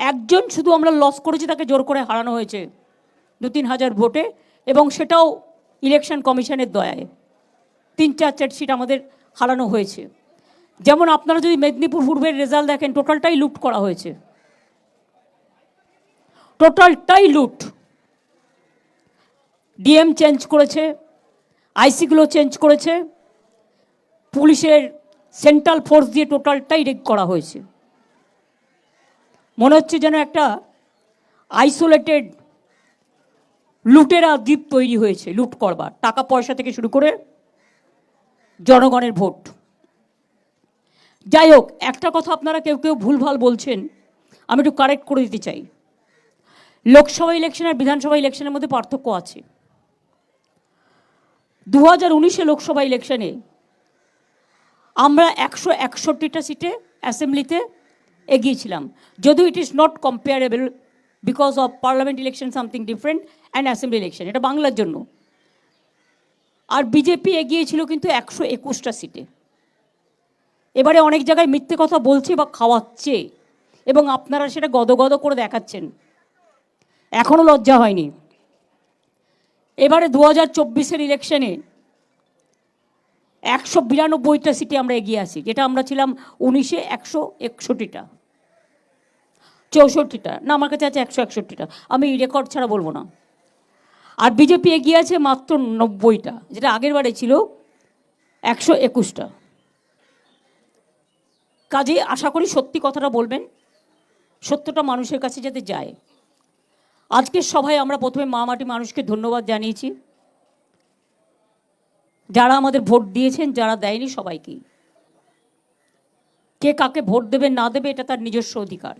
একজন শুধু আমরা লস করেছি, তাকে জোর করে হারানো হয়েছে। দু তিন হাজার ভোটে, এবং সেটাও ইলেকশন কমিশনের দয়ায়। তিন চার চার সিট আমাদের হারানো হয়েছে। যেমন আপনারা যদি মেদিনীপুর পূর্বের রেজাল্ট দেখেন টোটালটাই লুট করা হয়েছে। টোটালটাই লুট ডিএম চেঞ্জ করেছে আইসিগুলো চেঞ্জ করেছে। পুলিশের সেন্ট্রাল ফোর্স দিয়ে টোটালটাই রেক করা হয়েছে। মনে হচ্ছে যেন একটা আইসোলেটেড লুটেরা দ্বীপ তৈরি হয়েছে, লুট করবার। টাকা পয়সা থেকে শুরু করে জনগণের ভোট। যাই হোক, একটা কথা আপনারা কেউ কেউ ভুলভাল বলছেন, আমি একটু কারেক্ট করে দিতে চাই। লোকসভা ইলেকশন আর বিধানসভা ইলেকশনের মধ্যে পার্থক্য আছে। দু হাজার উনিশে লোকসভা ইলেকশনে আমরা একশো একষট্টিটা সিটে অ্যাসেম্বলিতে এগিয়েছিলাম। যদিও it is not comparable because of parliament election something different and assembly election এটা বাংলার জন্য। আর বিজেপি এগিয়েছিল কিন্তু একশো একুশটা সিটে এবারে অনেক জায়গায় মিথ্যে কথা বলছে বা খাওয়াচ্ছে এবং আপনারা সেটা গদগদ করে দেখাচ্ছেন। এখনও লজ্জা হয়নি। এবারে দু হাজার চব্বিশের ইলেকশনে একশো বিরানব্বইটা সিটে আমরা এগিয়ে আছি, যেটা আমরা ছিলাম উনিশে একশো একষট্টিটা, চৌষট্টিটা, না আমার কাছে আছে একশো একষট্টিটা, আমি রেকর্ড ছাড়া বলব না। আর বিজেপি এগিয়ে আছে মাত্র নব্বইটা, যেটা আগের বারে ছিল একশো একুশটা। কাজে আশা করি সত্যি কথাটা বলবেন, সত্যটা মানুষের কাছে যাতে যায়। আজকের সভায় আমরা প্রথমে মা মাটি মানুষকে ধন্যবাদ জানিয়েছি। যারা আমাদের ভোট দিয়েছেন, যারা দেয়নি সবাইকেই। কে কাকে ভোট দেবে, না দেবে, এটা তার নিজস্ব অধিকার।